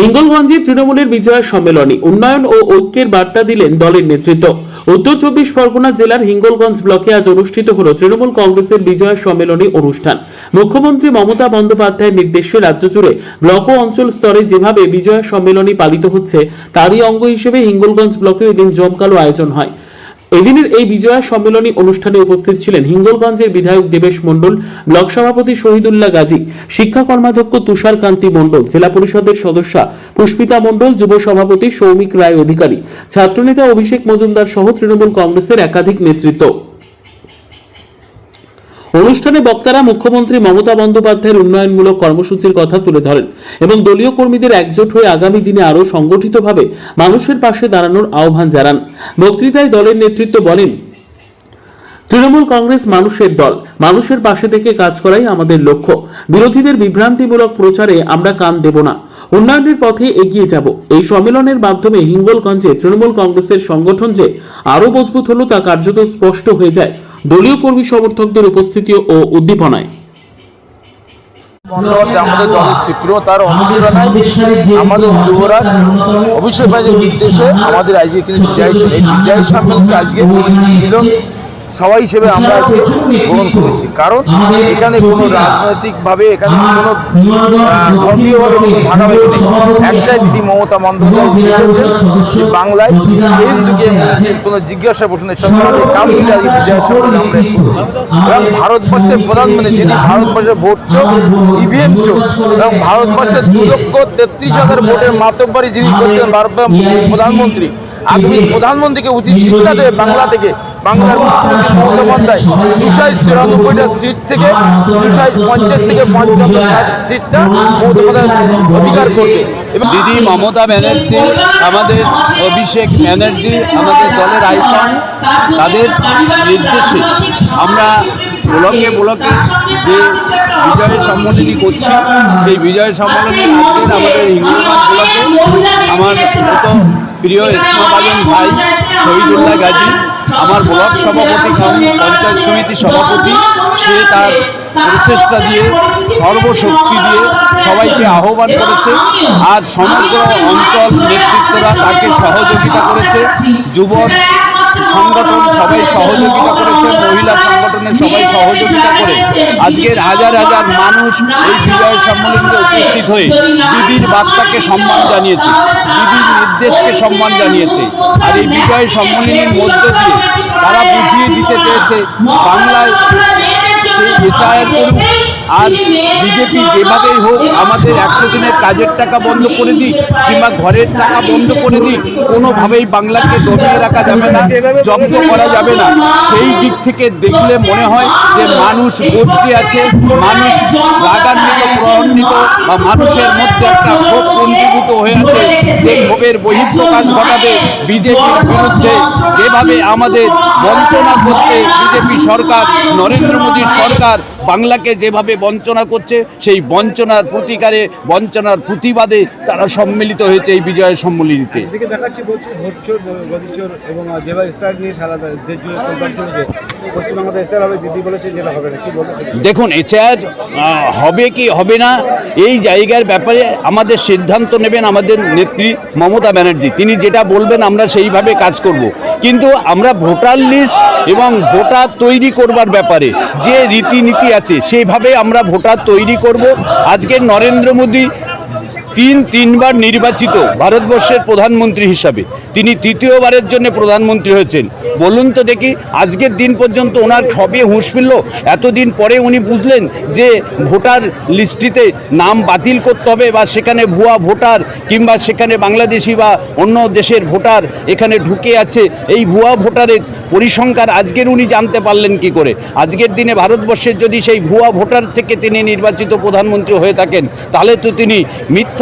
হিঙ্গলগঞ্জে তৃণমূলের বিজয় সম্মেলনী, উন্নয়ন ও ঐক্যের বার্তা দিলেন দলের নেতৃত্ব। উত্তর চব্বিশ পরগনা জেলার হিঙ্গলগঞ্জ ব্লকে আজ অনুষ্ঠিত হল তৃণমূল কংগ্রেসের বিজয় সম্মেলনী অনুষ্ঠান। মুখ্যমন্ত্রী মমতা বন্দ্যোপাধ্যায়ের নির্দেশে রাজ্য জুড়ে ব্লক ও অঞ্চল স্তরে যেভাবে বিজয় সম্মেলনী পালিত হচ্ছে, তারই অঙ্গ হিসেবে হিঙ্গলগঞ্জ ব্লকে এদিন জমকালো আয়োজন হয়। এদিনের এই বিজয়া সম্মেলনী অনুষ্ঠানে উপস্থিত ছিলেন হিঙ্গলগঞ্জের বিধায়ক দেবেশ মণ্ডল, ব্লক সভাপতি শহীদুল্লাহ গাজী, শিক্ষা কর্মাধ্যক্ষ তুষার কান্তি মণ্ডল, জেলা পরিষদের সদস্যা পুষ্পিতা মণ্ডল, যুব সভাপতি সৌমিক রায় অধিকারী, ছাত্রনেতা অভিষেক মজুমদার সহ তৃণমূল কংগ্রেসের একাধিক নেতৃত্ব। অনুষ্ঠানে বক্তারা মুখ্যমন্ত্রী মমতা বন্দ্যোপাধ্যায়ের উন্নয়নমূলক কর্মসূচির কথা তুলে ধরেন এবং দলীয় কর্মীদের একজোট হয়ে আগামী দিনে আরও সংগঠিতভাবে মানুষের পাশে দাঁড়ানোর আহ্বান জানান। বক্তৃতায় দলের নেতৃত্ব বলেন, তৃণমূল কংগ্রেস মানুষের দল, মানুষের পাশে থেকে কাজ করাই আমাদের লক্ষ্য। বিরোধীদের বিভ্রান্তিমূলক প্রচারে আমরা কান দেব না। উন্নয়নের পথে এগিয়ে যাব। এই সম্মেলনের মাধ্যমে হিঙ্গলগঞ্জে তৃণমূল কংগ্রেসের সংগঠন যে আরও মজবুত হলো তা কার্যত স্পষ্ট হয়ে যায়। দলীয় কর্মী সমর্থকদের উপস্থিতি ও উদ্দীপনায়। আমাদের দলের অনুপ্রেরণায়। আমাদের যুবরাজ অভিষেক ভাইয়ের নির্দেশে আমাদের আজকে কিন্তু বিজয় এই বিজয় সম্মেলনকে আজকে সবাই হিসেবে আমরা গ্রহণ করেছি। কারণ এখানে কোনো রাজনৈতিকভাবে এখানে কোনো ধর্মীয়ভাবে কোনো ভাগাভাগি নেই। একটাই দিদি মমতা বন্দ্যোপাধ্যায় বাংলায় হিন্দুকে মুসলিম কোনো জিজ্ঞাসা প্রশ্নের সঙ্গে কাউকে আমরা এবং ভারতবর্ষের প্রধানমন্ত্রী যিনি ভারতবর্ষের ভোট চোখ ইভিএম চোখ। এবং ভারতবর্ষের দু লক্ষ তেত্রিশ হাজার ভোটের মাতব্বারি যিনি করছেন ভারত প্রধানমন্ত্রী আগামী প্রধানমন্ত্রীকে উচিত শিক্ষা দেবে বাংলা থেকে। বাংলার মুখ্যমন্ত্রী বন্দ্যোপাধ্যায় দুশো চুরানব্বইটা সিট থেকে দুশো পঞ্চাশ থেকে পঞ্চান্ন ষাট সিটটা মমতা বন্দ্যোপাধ্যায় অধিকার করবে। এবং দিদি মমতা ব্যানার্জি আমাদের অভিষেক ব্যানার্জি আমাদের দলের আইকন তাদের নির্দেশে আমরা ব্লকে ব্লকে যে বিজয় সম্মেলনী করছি সেই বিজয় সম্মেলনী আমাদের হিঙ্গলগঞ্জ ব্লকে আমার মতো প্রিয় ইসমাবাজন ভাই শহীদুল্লাহ গাজী আমার ব্লক সভাপতি পঞ্চায়েত সমিতি সভাপতি, সে তার প্রচেষ্টা দিয়ে সর্বশক্তি দিয়ে সবাইকে আহ্বান করেছে। আর সমগ্র অঞ্চল নেতৃত্বরা তাকে সহযোগিতা করেছে। যুব সংগঠন সবাই সহযোগিতা করেছে, মহিলা সংগঠনের সবাই সহযোগিতা করে আজকের হাজার হাজার মানুষ এই বিজয় সম্মেলনে উপস্থিত হয়ে দিদির বার্তাকে সম্মান জানিয়েছে, দিদির নির্দেশকে সম্মান জানিয়েছে। আর এই বিজয় সম্মেলনের মধ্য দিয়ে তারা বুঝিয়ে দিতে চেয়েছে বাংলায় এসআইআর করুক আর বিজেপি যেভাবেই হোক আমাদের একশো দিনের কাজের টাকা বন্ধ করে দিই কিংবা ঘরের টাকা বন্ধ করে দিই কোনোভাবেই বাংলাকে দমিয়ে রাখা যাবে না, জব্দ করা যাবে না। সেই দিক থেকে দেখলে মনে হয় যে মানুষ বদলে আছে, মানুষ রাগান্বিত প্রহন্বিত বা মানুষের মধ্যে একটা যে ক্ষোভের বহিঃপ্রকাশ ঘটাবে বিজেপির বিরুদ্ধে যেভাবে আমাদের বঞ্চনা করতে বিজেপি সরকার নরেন্দ্র মোদীর সরকার বাংলাকে যেভাবে বঞ্চনা করছে সেই বঞ্চনার প্রতিকারে বঞ্চনার প্রতিবাদে তারা সম্মিলিত হয়েছে এই বিজয় সম্মিলনীতে। এদিকে দেখাচ্ছি বলছি ভোট চোর গদির চোর এবং নিয়ে সারা দেশ জুড়ে প্রচার চলছে হবে দিদি বলেছে যেটা হবে না কি দেখুন এছাড়া হবে কি হবে না এই জায়গার ব্যাপারে আমাদের সিদ্ধান্ত নেবেন আমাদের নেত্রী মমতা ব্যানার্জি। তিনি যেটা বলবেন আমরা সেইভাবে কাজ করব। কিন্তু আমরা ভোটার লিস্ট এবং ভোটার তৈরি করবার ব্যাপারে যে রীতিনীতি আছে, সেইভাবে আমরা ভোটার তৈরি করব। আজকে নরেন্দ্র মোদী তিন তিনবার নির্বাচিত ভারতবর্ষের প্রধানমন্ত্রী হিসাবে। তিনি তৃতীয়বারের জন্য প্রধানমন্ত্রী হয়েছেন। বলুন তো দেখি, আজকের দিন পর্যন্ত ওনার সবে হুঁশ ফিরল এতদিন পরে উনি বুঝলেন যে ভোটার লিস্টিতে নাম বাতিল করতে হবে বা সেখানে ভুয়া ভোটার কিংবা সেখানে বাংলাদেশি বা অন্য দেশের ভোটার এখানে ঢুকে আছে, এই ভুয়া ভোটারের পরিসংখ্যান আজকের উনি জানতে পারলেন কি করে? আজকের দিনে ভারতবর্ষের যদি সেই ভুয়া ভোটার থেকে তিনি নির্বাচিত প্রধানমন্ত্রী হয়ে থাকেন, তাহলে তো তিনি মিথ্যা